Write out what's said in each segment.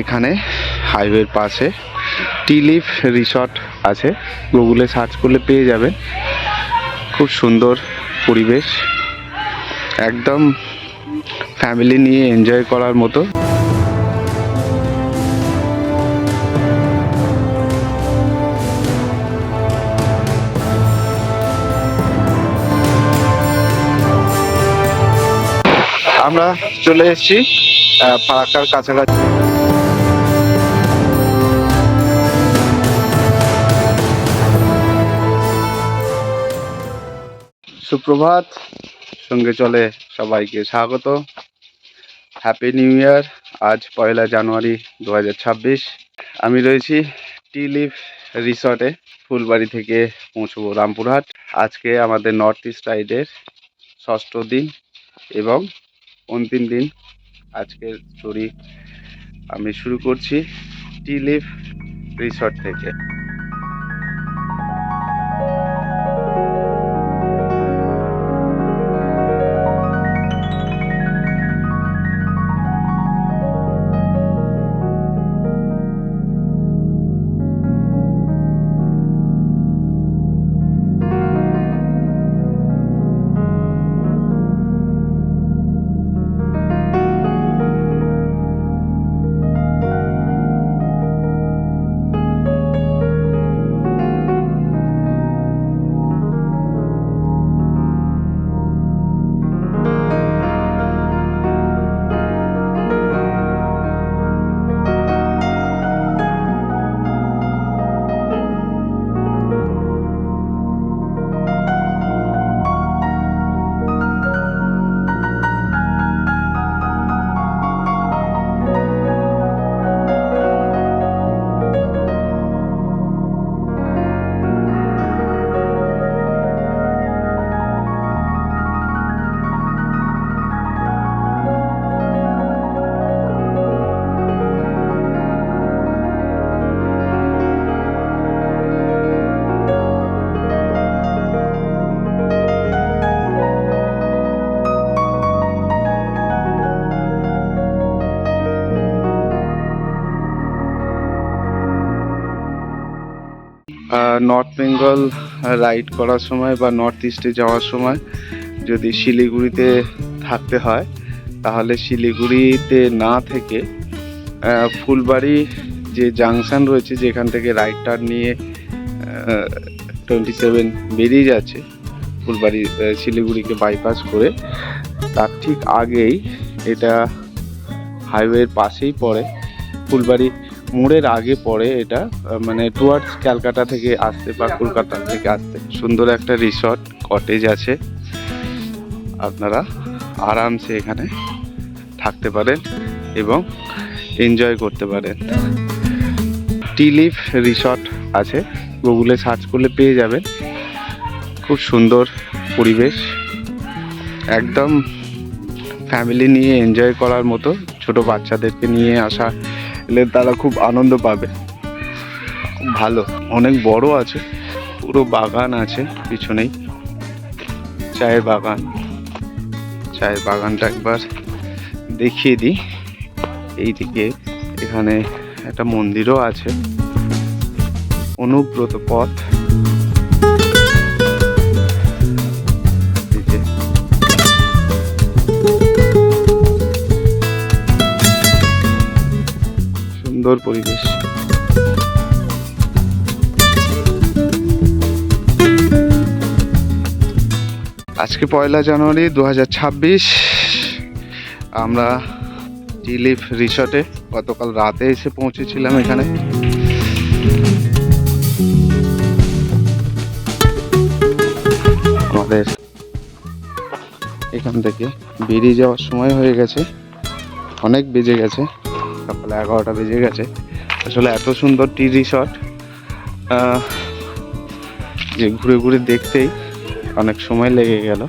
এখানে হাইওয়ের পাশে টিলিফ রিসর্ট আছে। গুগলে সার্চ করলে পেয়ে যাবেন। খুব সুন্দর পরিবেশ। একদম ফ্যামিলি নিয়ে এনজয় করার মতো। আমরা চলে এসেছি ফারাক্কার কাছাকাছি। সুপ্রভাত। সঙ্গে চলে সবাইকে স্বাগত। হ্যাপি নিউ ইয়ার আজ পয়লা জানুয়ারি দু হাজার ছাব্বিশ। আমি রয়েছি টি লিফ রিসর্টে, ফুলবাড়ি থেকে পৌঁছবো রামপুরহাট। আজকে আমাদের নর্থ ইস্ট রাইডের ষষ্ঠ দিন এবং অন্তিম দিন আজকের স্টোরি আমি শুরু করছি টি লিফ রিসর্ট থেকে। নর্থ বেঙ্গল রাইড করার সময় বা নর্থ ইস্টে যাওয়ার সময় যদি শিলিগুড়িতে থাকতে হয়, তাহলে শিলিগুড়িতে না থেকে ফুলবাড়ি যে জাংশন রয়েছে যেখান থেকে রাইড টার্ন নিয়ে টোয়েন্টি সেভেন বেরিয়ে যাচ্ছে, ফুলবাড়ি শিলিগুড়িকে বাইপাস করে, তার ঠিক আগেই এটা হাইওয়ের পাশেই পড়ে ফুলবাড়ি মোড়ের আগে পড়ে এটা মানে টুয়ার্ডস ক্যালকাটা থেকে আসতে বা কলকাতা থেকে আসতে। সুন্দর একটা রিসর্ট কটেজ আছে। আপনারা আরামসে এখানে থাকতে পারেন এবং এনজয় করতে পারেন। টিলিফ রিসর্ট আছে গুগলে সার্চ করলে পেয়ে যাবেন। খুব সুন্দর পরিবেশ। একদম ফ্যামিলি নিয়ে এনজয় করার মতো ছোট বাচ্চাদেরকে নিয়ে আসা এলে তারা খুব আনন্দ পাবে। ভালো। অনেক বড় আছে, পুরো বাগান আছে পিছনেই। চায়ের বাগান। চায়ের বাগানটা একবার দেখিয়ে দিই। এইদিকে এখানে একটা মন্দিরও আছে। অনুব্রত পথ। সুন্দর পরিবেশ। আজকে পয়লা জানুয়ারি দু হাজার ছাব্বিশ। আমরা টিলিফ রিসর্টে গতকাল রাতে এসে পৌঁছেছিলাম এখানে। আমাদের এখান থেকে বেরিয়ে যাওয়ার সময় হয়ে গেছে। অনেক বেজে গেছে। সকালে এগারোটা বেজে গেছে। আসলে এত সুন্দর টি রিসর্ট যে ঘুরে ঘুরে দেখতেই অনেক সময় লেগে গেল।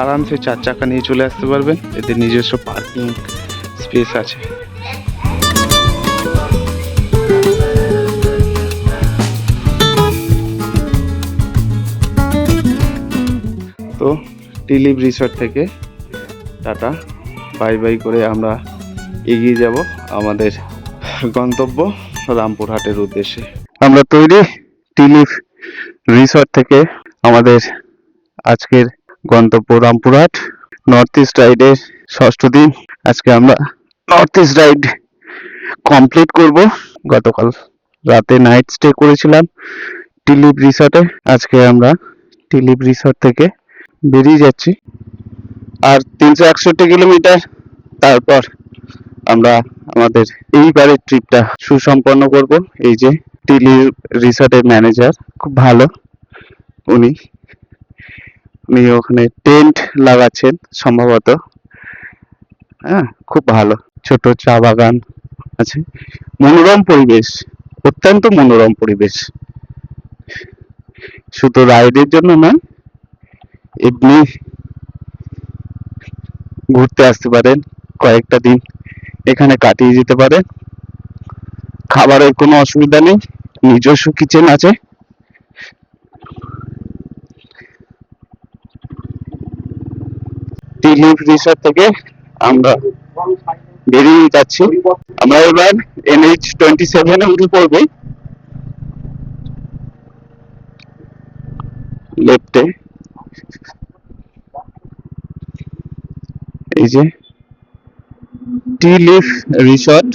আরামসে চার চাকা নিয়ে চলে আসতে পারবেন, এদের নিজস্ব পার্কিং স্পেস আছে। তো টিলিপ রিসর্ট থেকে টাটা, বাই বাই করে আমরা এগিয়ে যাব। আমাদের গন্তব্য রামপুরহাটের উদ্দেশ্যে। আমরা তৈরি টিলিফ রিসর্ট থেকে আমাদের আজকের গন্তব্য রামপুরহাট। নর্থ ইস্ট রাইডের ষষ্ঠ দিন। আজকে আমরা নর্থ ইস্ট রাইড কমপ্লিট করব। গতকাল রাতে নাইট স্টে করেছিলাম টিলিপ রিসর্টে। আজকে আমরা টিলিপ রিসর্ট থেকে বেরিয়ে যাচ্ছি। আর তিনশো একষট্টি কিলোমিটার তারপর আমরা আমাদের এইবারের ট্রিপটা সুসম্পন্ন করব। এই যে টিলি রিসর্টের ম্যানেজার খুব ভালো। উনি উনি ওখানে টেন্ট লাগাচ্ছেন সম্ভবত। হ্যাঁ খুব ভালো। ছোট চা বাগান আছে। মনোরম পরিবেশ, অত্যন্ত মনোরম পরিবেশ। শুধু রাইডের জন্য নয়, এমনি ঘুরতে আসতে পারেন কয়েকটা দিন। এখানে কাটিয়ে যেতে পারে। খাবারের কোনো অসুবিধা নেই। নিজস্ব কিচেন আছে। থেকে আমরা বেরিয়ে যাচ্ছি। আমরা এবার এনএইচ টোয়েন্টি সেভেনে উঠে পড়বে। লেফটে এই যে। Tea leaf resort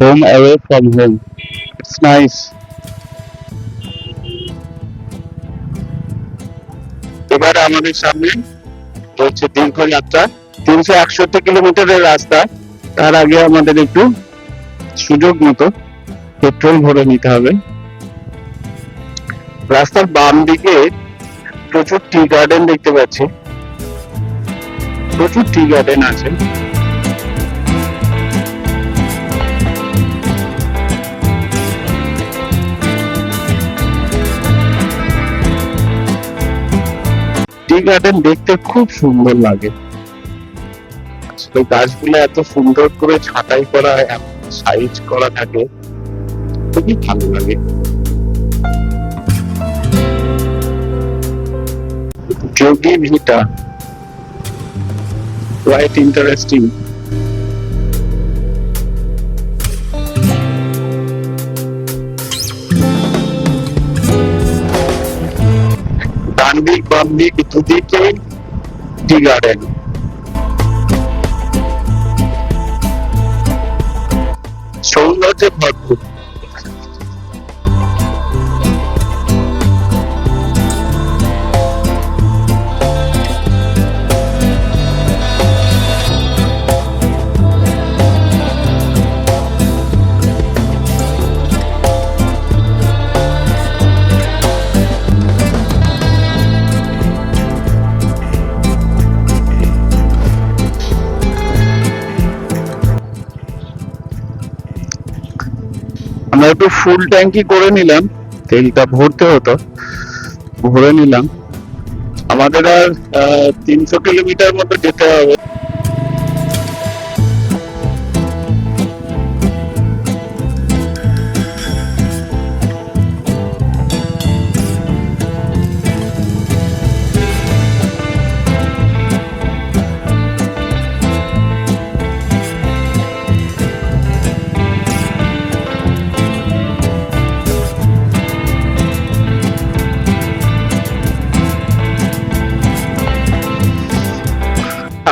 home away from home it's nice এবার আমাদের সামনে হচ্ছে দীর্ঘ যাত্রা। তিনশো একষট্টি কিলোমিটারের রাস্তা। তার আগে আমাদের একটু সুযোগ মতো পেট্রোল ভরে নিতে হবে। রাস্তার বাম দিকে প্রচুর টি গার্ডেন দেখতে পাচ্ছি। প্রচুর টি গার্ডেন আছে। টি গার্ডেন দেখতে খুব সুন্দর লাগে। আসলে গাছগুলো এত সুন্দর করে ছাঁটাই করা সাইজ করা থাকে, খুবই ভালো লাগে। যোগী ভিটা, quite interesting ডান দিক বাম দিক দুদিকে টি ভরপুর। আমরা একটু ফুল ট্যাঙ্কি করে নিলাম। তেলটা ভরতে হতো। ভরে নিলাম। আমাদের আর তিনশো কিলোমিটার মতো যেতে হবে।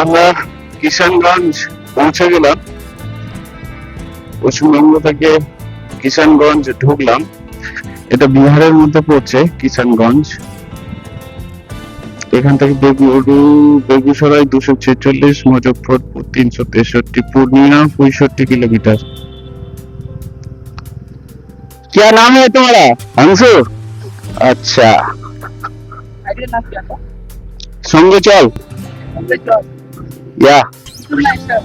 আমরা কিষানগঞ্জ পৌঁছে গেলাম পশ্চিমবঙ্গ থেকে কিষানগঞ্জ ঢুকলাম এটা বিহারের মধ্যে পড়ছে কিষানগঞ্জ এখান থেকে বেগুরু বেগুসরাই দুশো ছেচল্লিশ মুজফ্ফরপুর তিনশো তেষট্টি পূর্ণিয়া পঁয়ষট্টি কিলোমিটার क्या नाम है तुम्हारा अंशु अच्छा आइडिया ना किया था সঙ্গে চল हमने जो या यूट्यूब में इंस्टा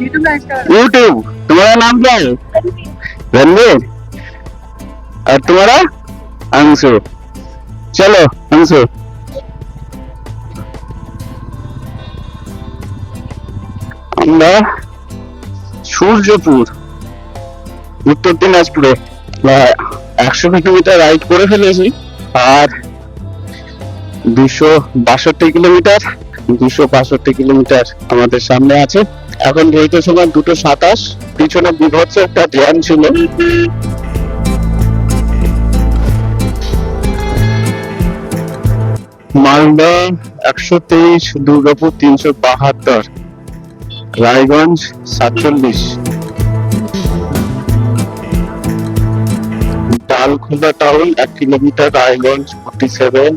यूट्यूब में इंस्टा यूट्यूब तुम्हारा नाम क्या है रणवीर और तुम्हारा अंशु चलो अंशु আমরা সূর্যপুর উত্তর দিনাজপুরে প্রায় একশো কিলোমিটার রাইড করে ফেলেছি আর দুশো বাষট্টি কিলোমিটার দুশো বাষট্টি কিলোমিটার আমাদের সামনে আছে। এখন ঘড়িতে সময় দুটো সাতাশ। পিছনে বিভৎস একটা জ্যাম ছিল। মালদা একশো তেইশ, দুর্গাপুর তিনশো বাহাত্তর, রায়গঞ্জ সাতচল্লিশ, ডালখোলা টাউন এক kilometre, Raiganj forty seven,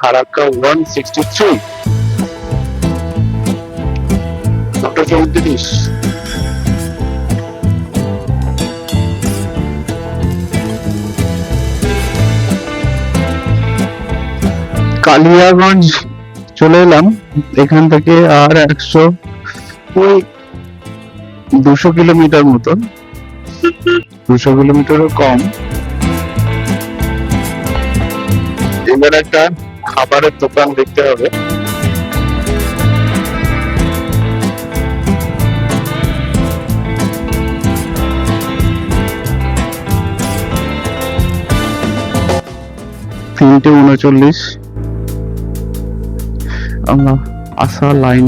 Farakka one sixty three. দুটো চৌত্রিশ কালিয়াগঞ্জ চলে এলাম। এখান থেকে আর একশো ওই দুশো কিলোমিটার মতন দুশো কিলোমিটারও কম। এবার একটা খাবারের দোকান দেখতে হবে। তিনটে উনচল্লিশ। আমরা আসা লাইন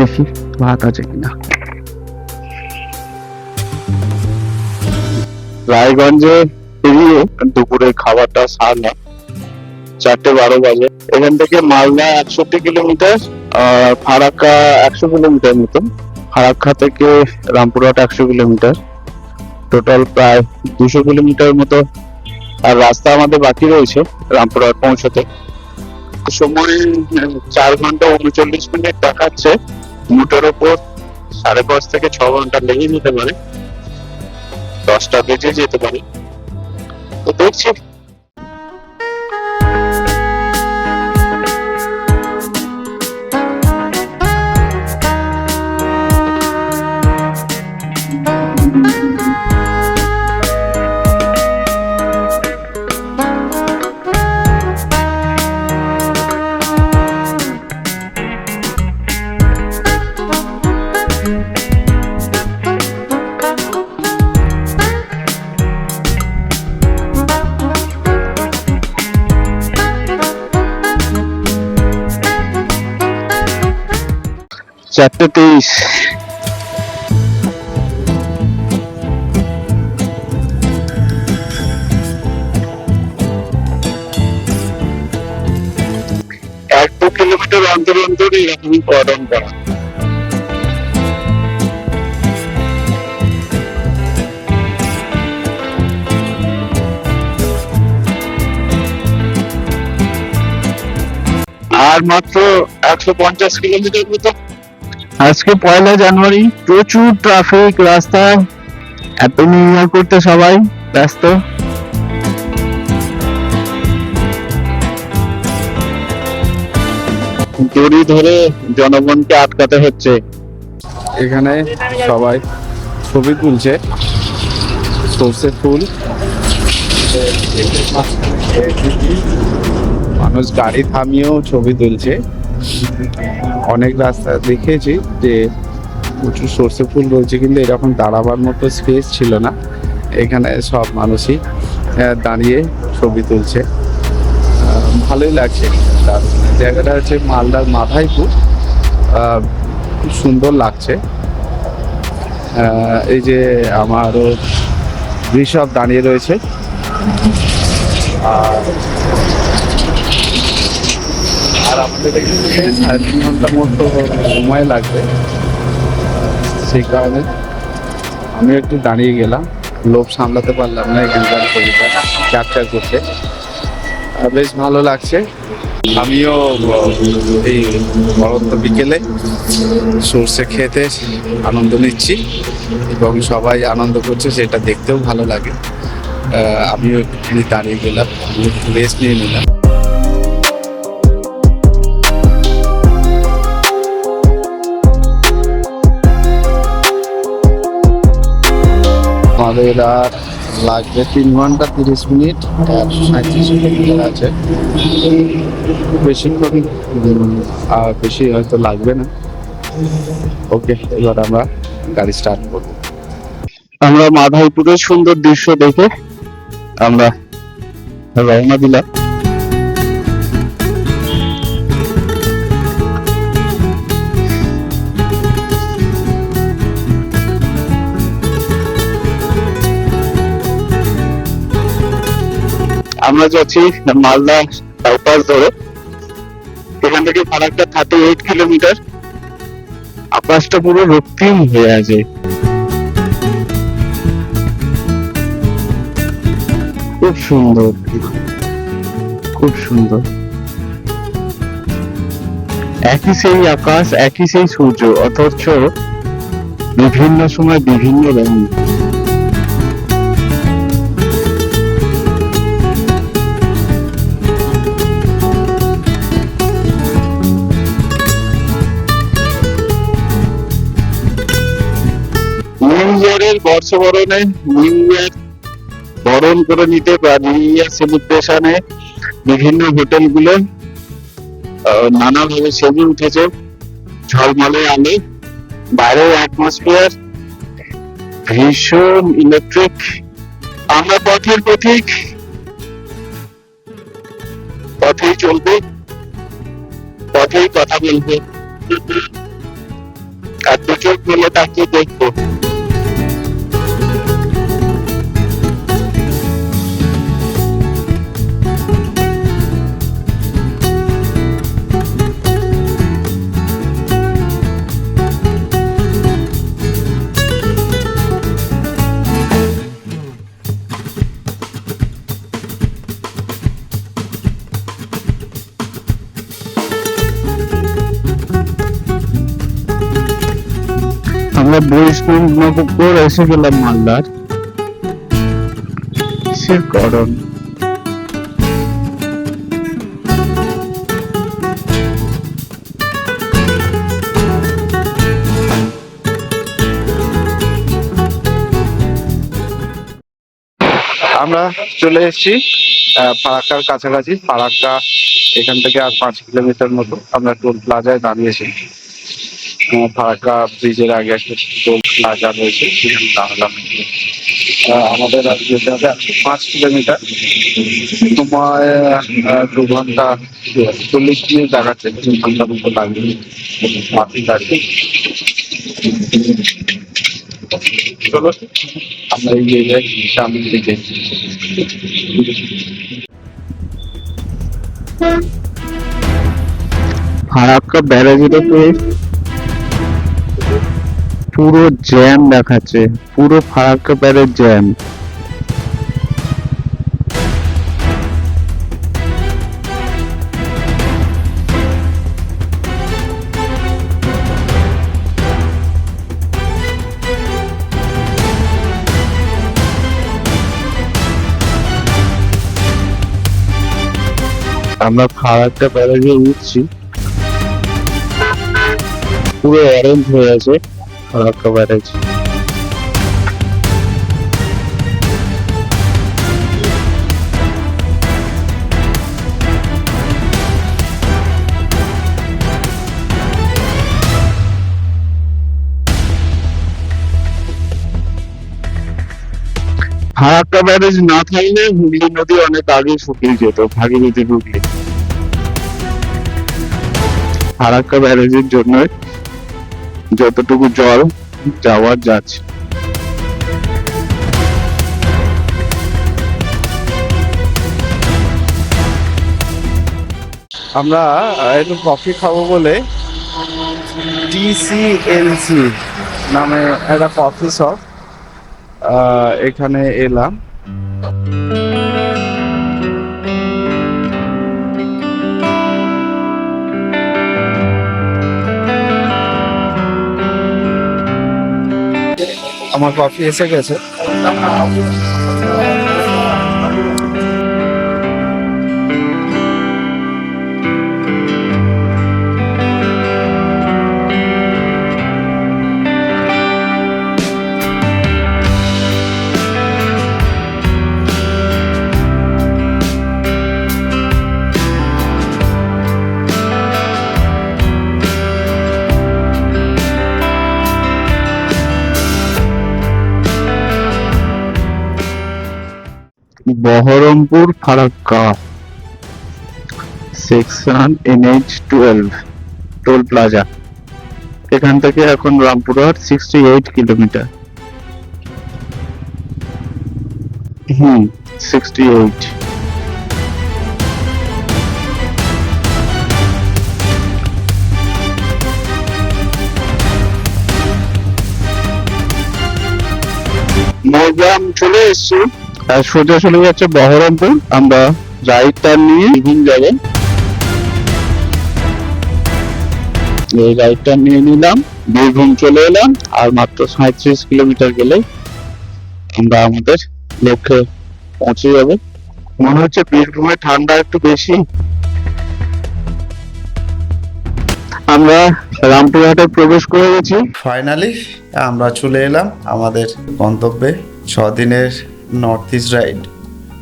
দেখি ভাত আছে কিনা। রায়গঞ্জে বেরিয়ে দুপুরে খাবারটা সারলাম। চারটে বারো বাজে। এখান থেকে মালদা একষট্টি কিলোমিটার, আর ফারাক্কা একশো কিলোমিটার মতন। ফারাক্কা থেকে রামপুরহাট একশো কিলোমিটার। টোটাল প্রায় দুশো কিলোমিটার মতো আর রাস্তা আমাদের বাকি রয়েছে, রামপুরহাট পৌঁছতে। সময় চার ঘণ্টা উনচল্লিশ মিনিট দেখাচ্ছে। মোটের ওপর সাড়ে পাঁচ থেকে ছ ঘণ্টা লেগে নিতে পারে। দশটা বেজে যেতে পারে। তো দেখছি চারটে তেইশ এক কিলোমিটার অন্তর অন্তর এরকমই কর্ডন করা। আর মাত্র একশো পঞ্চাশ কিলোমিটার মতো আজকে পয়লা জানুয়ারি, প্রচুর ট্রাফিক রাস্তা এত নিউ করতে সবাই, ব্যস্ত। দড়ি ধরে জনগণকে আটকাতে হচ্ছে। এখানে সবাই ছবি তুলছে, সর্ষে ফুল। মানুষ গাড়ি থামিয়েও ছবি তুলছে। অনেক রাস্তা দেখেছি যে প্রচুর সর্ষে ফুল রয়েছে, কিন্তু এরকম দাঁড়াবার মতো স্পেস ছিল না। এখানে সব মানুষই দাঁড়িয়ে ছবি তুলছে। ভালোই লাগছে। জায়গাটা হচ্ছে মালদার মাথাইপুর খুব সুন্দর লাগছে। এই যে আমারও ঋষভ দাঁড়িয়ে রয়েছে। আর আর আমাদের এখানে সাড়ে তিন ঘণ্টার মতো সময় লাগবে। সেই কারণে আমি একটু দাঁড়িয়ে গেলাম। লোভ সামলাতে পারলাম না এখানকার ছবিটা ক্যাপচার করতে। বেশ ভালো লাগছে। আমিও এই বরন্ত বিকেলে সর্ষে খেতে আনন্দ নিচ্ছি এবং সবাই আনন্দ করছে, সেটা দেখতেও ভালো লাগে। আমিও একটুখানি দাঁড়িয়ে গেলাম রেস্ট নিয়ে নিলাম। আমাদের আর লাগবে তিন ঘণ্টা তিরিশ মিনিট আর সাঁত্রিশ কিলোমিটার আছে। বেশিক্ষণ আর বেশি হয়তো লাগবে না। ওকে, এবার আমরা গাড়ি স্টার্ট করব। আমরা মাধাইপুরের সুন্দর দৃশ্য দেখে আমরা রওনা দিলাম। আমরা যাচ্ছি মালদা বাইপাস ধরে, এখান থেকে ফারাক্কা থার্টি এইট কিলোমিটার। আকাশটা পুরো রক্তিম হয়ে আছে। খুব সুন্দর। খুব সুন্দর। একই সেই আকাশ, একই সেই সূর্য, অথচ বিভিন্ন সময় বিভিন্ন রঙ। বর্ষবরণে নিউ ইয়ার বরণ করে নিতে বা নিউ ইয়ার সেলিব্রেশনে বিভিন্ন হোটেলগুলো নানাভাবে সেজে উঠেছে। ঝলমলে আলো বাইরের অ্যাটমসফিয়ার ভীষণ ইলেকট্রিক আমরা পথের পথিক। পথেই চলবো। পথেই কথা বলব। আর দু চোখ মেলে তাকিয়ে দেখব। আমরা বৈষ্ণব নবপুর এসে গেলাম মালদার। সে গরম আমরা চলে এসেছি ফারাক্কার কাছাকাছি। ফারাক্কা এখান থেকে আর পাঁচ কিলোমিটার মতো আমরা টোল প্লাজায় দাঁড়িয়েছি। ফারাক্কা ব্রিজের আগে একটা টোল প্লাজা রয়েছে আমাদের যেতে পাঁচ কিলোমিটার। আহ, দু ঘণ্টা চল্লিশ মিনিট দেখাচ্ছে দু ঘণ্টার মতো লাগবে। চলো আমরা এগিয়ে যাই সামনের দিকে ফারাক্কা ব্যারাজের উপরে পুরো জ্যাম দেখাচ্ছে, পুরো ফারাক্কা ব্যারেজ জ্যাম। আমরা ফারাক্কা ব্যারেজে উঠছি। পুরো অরেঞ্জ হয়ে আছে। ফারাক্কা ব্যারেজ ফারাক্কা ব্যারেজ না থাকলে হুগলি নদী অনেক আগে শুকিয়ে যেত ভাগীরথী হুগলি ফারাক্কা ব্যারেজের জন্য যতটুকু জল যাওয়ার যাচ্ছে। আমরা একটু কফি খাব বলে টিসিএলসি নামে একটা কফি শপ এখানে এলাম। আমার কফি এসে গেছে। Baharampur Farakka section NH twelve toll plaza এখান থেকে এখন Rampurhat sixty eight kilometre hmm sixty eight Mougram চলে এসছি। সোজা চলে যাচ্ছে বহরমপুর। আমরা রাইডটা নিয়ে। বীরভূম যাব এই রাইডটা নিয়ে নিলাম। বীরভূম চলে এলাম। আর মাত্র সাঁত্রিশ কিলোমিটার গেলে আমরা আমাদের লক্ষ্যে পৌঁছে যাবে। মনে হচ্ছে বীরভূমে ঠান্ডা একটু বেশি। আমরা রামপুরহাটে প্রবেশ করে গেছি। ফাইনালি আমরা চলে এলাম আমাদের গন্তব্যে। ছ দিনের নর্থ ইস্ট রাইড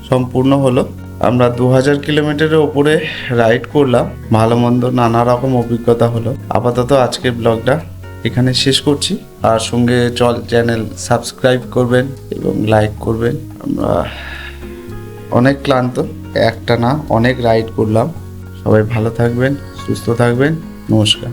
সম্পূর্ণ হলো, আমরা দু হাজার কিলোমিটারের ওপরে রাইড করলাম। ভালো মন্দ নানা রকম অভিজ্ঞতা হলো। আপাতত আজকের ব্লগটা এখানে শেষ করছি। আর সঙ্গে চল চ্যানেল সাবস্ক্রাইব করবেন এবং লাইক করবেন। আমরা অনেক ক্লান্ত, একটা না, অনেক রাইড করলাম। সবাই ভালো থাকবেন, সুস্থ থাকবেন। নমস্কার।